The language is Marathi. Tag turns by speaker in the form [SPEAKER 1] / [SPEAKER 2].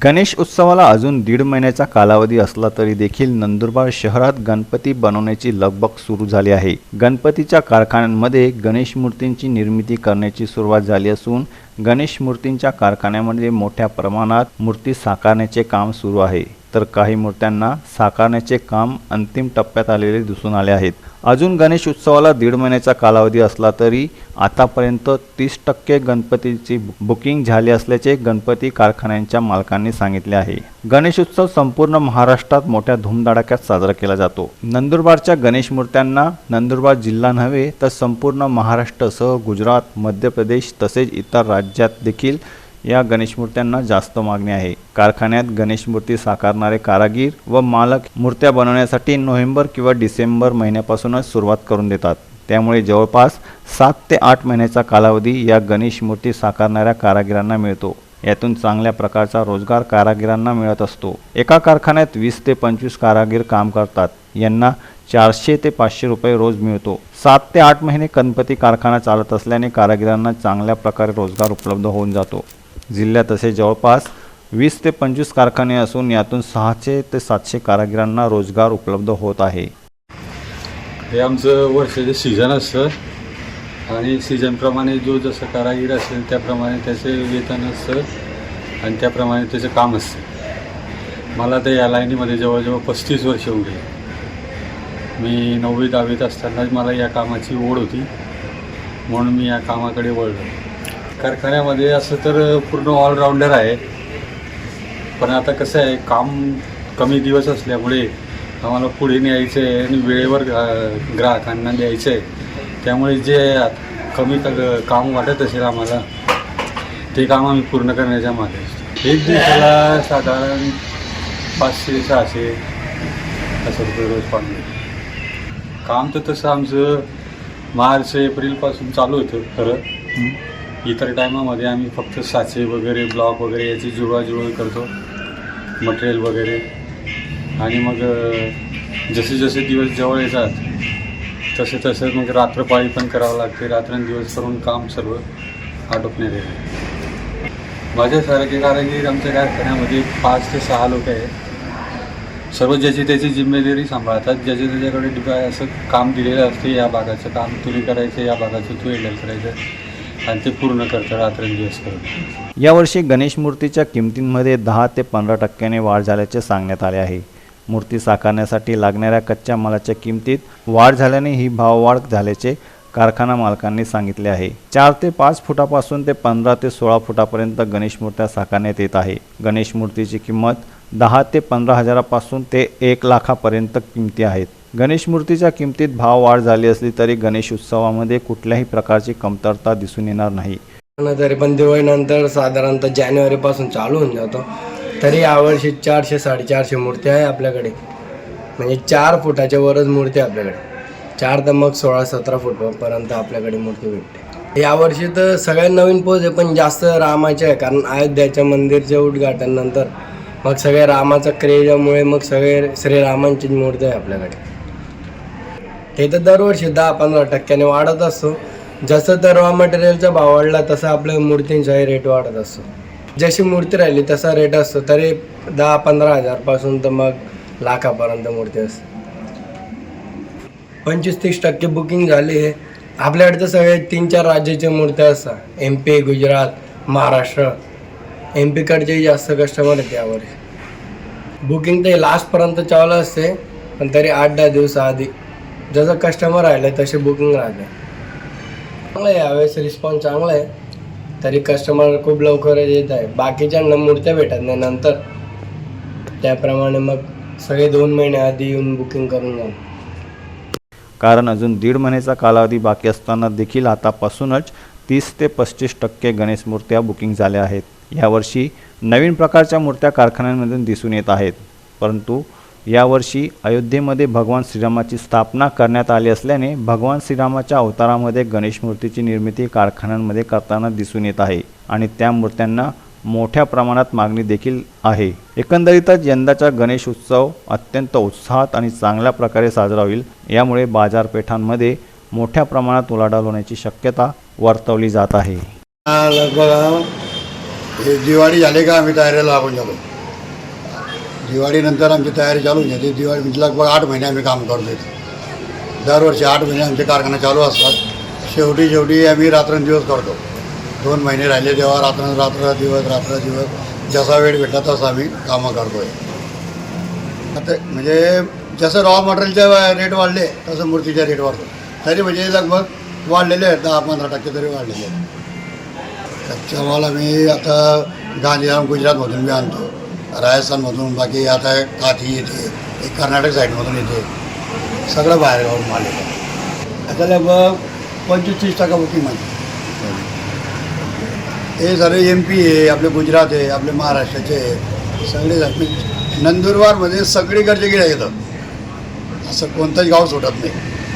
[SPEAKER 1] गणेश उत्सवाला अजून दीड महिन्याचा कालावधी असला तरी देखील नंदुरबार शहरात गणपती बनवण्याची लगबग सुरू झाली आहे. गणपतीच्या कारखान्यांमध्ये गणेश मूर्तींची निर्मिती करण्याची सुरुवात झाली असून गणेश मूर्तींच्या कारखान्यामध्ये मोठ्या प्रमाणात मूर्ती साकारण्याचे काम सुरू आहे. तर काही मूर्त्यांना साकारण्याचे काम अंतिम टप्प्यात आलेले दिसून आले आहेत. अजून गणेश उत्सवाला दीड महिन्याचा कालावधी असला तरी आतापर्यंत तीस टक्के गणपतीची बुकिंग झाली असल्याचे गणपती कारखान्यांच्या मालकांनी सांगितले आहे. गणेश उत्सव संपूर्ण महाराष्ट्रात मोठ्या धूमधडाक्यात साजरा केला जातो. नंदुरबारच्या गणेश मूर्त्यांना नंदुरबार जिल्हा नव्हे तर संपूर्ण महाराष्ट्रासह गुजरात मध्य प्रदेश तसेच इतर राज्यात देखील या गणेश मूर्त्यांना जास्त मागणी आहे. कारखान्यात गणेश मूर्ती साकारणारे कारागीर व मालक मूर्त्या बनवण्यासाठी नोव्हेंबर किंवा डिसेंबर महिन्यापासूनच सुरुवात करून देतात. त्यामुळे जवळपास सात ते आठ महिन्याचा कालावधी या गणेश मूर्ती साकारणाऱ्या कारागिरांना मिळतो. यातून चांगल्या प्रकारचा रोजगार कारागिरांना मिळत असतो. एका कारखान्यात वीस ते पंचवीस कारागीर काम करतात. यांना चारशे ते पाचशे रुपये रोज मिळतो. सात ते आठ महिने गणपती कारखाना चालत असल्याने कारागिरांना चांगल्या प्रकारे रोजगार उपलब्ध होऊन जातो. जिल्ह्यात असे जवळपास वीस ते पंचवीस कारखाने असून यातून सहाशे ते सातशे कारागिरांना रोजगार उपलब्ध होत आहे.
[SPEAKER 2] हे आमचं वर्षाचं सीझन असतं. आणि सीझनप्रमाणे जो जसं कारागीर असेल त्याप्रमाणे त्याचे वेतन असतं. आणि त्याप्रमाणे त्याचं काम असतं. मला तर या लाईनीमध्ये जवळजवळ पस्तीस वर्ष होऊन गेले मी नववी दहावीत असतानाच मला या कामाची ओढ होती. म्हणून मी या कामाकडे वळलो. कारखान्यामध्ये असं तर पूर्ण ऑलराऊंडर आहे. पण आता कसं आहे काम कमी दिवस असल्यामुळे आम्हाला पुढे न्यायचं आहे आणि वेळेवर ग्रा- ग्राहकांना द्यायचं आहे त्यामुळे जे कमी क- काम वाटत असेल आम्हाला ते काम आम्ही पूर्ण करण्याच्या मागे एक दिवसाला साधारण पाचशे सहाशे असं रुपये रोज पाणी काम तर तसं आमचं मार्च एप्रिलपासून चालू होतं खरं. इतर टायमामध्ये आम्ही फक्त साचे वगैरे ब्लॉक वगैरे याची जुळवाजुळव करतो मटेरियल वगैरे. आणि मग जसे जसे दिवस जवळ येतात तसे तसे मग रात्रपाळी पण करावं लागते. रात्रंदिवस करून काम सर्व आटोपण्यात येते. माझ्यासारखे कारागीर आमच्या कारखान्यामध्ये पाच ते सहा लोक आहेत. सर्व ज्याची त्याची जिम्मेदारी सांभाळतात. ज्याच्या त्याच्याकडे डिपा असं काम दिलेलं असते या भागाचं काम तुम्ही करायचं या भागाचं तू हँडल करायचं. आणि ते पूर्ण करतं रात्रंदिवस करत
[SPEAKER 1] यावर्षी गणेश मूर्तीच्या किमतींमध्ये दहा ते पंधरा टक्क्याने वाढ झाल्याचे सांगण्यात आले आहे. मूर्ती साकारण्यासाठी लागणाऱ्या कच्च्या मालाच्या किमतीत वाढ झाल्याने ही भाववाढ झाल्याचे कारखाना मालकांनी सांगितले आहे. चार ते पाच फुटापासून ते पंधरा ते सोळा फुटापर्यंत गणेश मूर्त्या साकारण्यात येत आहे. गणेश मूर्तीची किंमत दहा ते पंधरा हजारापासून ते एक लाखापर्यंत किमती आहेत. गणेश मूर्तीच्या किमतीत भाव वाढ झाली असली तरी गणेश उत्सवामध्ये कुठल्याही प्रकारची कमतरता दिसून येणार नाही.
[SPEAKER 3] तरी पण दिवाळीनंतर साधारणतः जानेवारीपासून चालू होऊन जातो तरी यावर्षी चारशे साडेचारशे मूर्त्या आहे आपल्याकडे. म्हणजे चार फुटाच्या वरच मूर्ती आहे आपल्याकडे. चार तर मग सोळा सतरा फुटपर्यंत आपल्याकडे मूर्ती भेटते. यावर्षी तर सगळ्यात नवीन पोच आहे पण जास्त रामाचे आहे कारण अयोध्याच्या मंदिरच्या उद्घाटनानंतर मग सगळ्या रामाच्या क्रेजामुळे मग सगळे श्रीरामांचीच मूर्ती आहे आपल्याकडे. ते तर दरवर्षी दहा पंधरा टक्क्याने वाढत असतो. जसं तर रॉ मटेरियलचा भाव वाढला तसा आपल्या मूर्तींचाही रेट वाढत असतो. जशी मूर्ती राहिली तसा रेट असतो. तरी दहा पंधरा हजारपासून तर मग लाखापर्यंत मूर्ती असते. पंचवीस तीस टक्के बुकिंग झाली. आहे आपल्याकडे तर सगळे तीन चार राज्याच्या मूर्त्या असतात. M P Gujarat Maharashtra. M पीकडचेही जास्त कस्टमर आहेत यावर बुकिंग तर लास्टपर्यंत चालू असते पण तरी आठ दहा दिवसाआधी जसं कस्टमर राहिले तसे बुकिंग राहते चांगलं आहे यावेळेस रिस्पॉन्स चांगला आहे तरी कस्टमर खूप लवकर येत आहे. बाकीच्यांना मूर्त्या भेटत नाही नंतर. त्याप्रमाणे मग सगळे दोन महिने आधी येऊन बुकिंग करून जाऊ
[SPEAKER 1] कारण अजून दीड महिन्याचा कालावधी बाकी असताना देखील आतापासूनच तीस ते पस्तीस टक्के गणेश मूर्त्या बुकिंग झाल्या आहेत. यावर्षी नवीन प्रकारच्या मूर्त्या कारखान्यांमधून दिसून येत आहेत. परंतु यावर्षी अयोध्येमध्ये भगवान श्रीरामाची स्थापना करण्यात आली असल्याने भगवान श्रीरामाच्या अवतारामध्ये गणेश मूर्तीची निर्मिती कारखान्यांमध्ये करताना दिसून येत आहे आणि त्या मूर्त्यांना मोठ्या प्रमाणात मागणी देखील आहे. एकंदरीतच यंदाचा गणेश उत्सव अत्यंत उत्साहात आणि चांगल्या प्रकारे साजरा होईल. यामुळे बाजारपेठांमध्ये मोठ्या प्रमाणात उलाढाल होण्याची शक्यता वर्तवली जात आहे.
[SPEAKER 3] लगभग
[SPEAKER 4] दिवाळी झाली का आम्ही तयारीला लागून झालो दिवाळीनंतर आमची तयारी चालू होऊन जाते दिवाळी म्हणजे लगभग आठ महिने आम्ही काम करतो दरवर्षी आठ महिने आमचे कारखाने चालू असतात. शेवटी शेवटी आम्ही रात्रंदिवस करतो. दोन महिने राहिले तेव्हा रात्र रात्र दिवस रात्र दिवस. जसा वेळ भेटला तसा आम्ही कामं करतोय. आता म्हणजे जसं रॉ मटेरियलचे रेट वाढले तसं मूर्तीचे रेट वाढतो. तरी म्हणजे लगभग वाढलेले आहेत दहा पंधरा टक्के तरी वाढलेले आहेत. कच्चा माल आम्ही आता गांधीधाम गुजरातमधून बी आणतो. राजस्थानमधून बाकी आता काठी येते एक कर्नाटक साईडमधून येते. सगळं बाहेर गावून माल येतो. आता ब पंचवीस तीस टक्का बुकिंग माझी हे सगळे एम पी आहे आपले गुजरात आहे आपले महाराष्ट्राचे आहे. सगळे नंदुरबारमध्ये सगळीकडचे गिऱ्हाईक येतात. असं कोणतंच गाव सुटत नाही.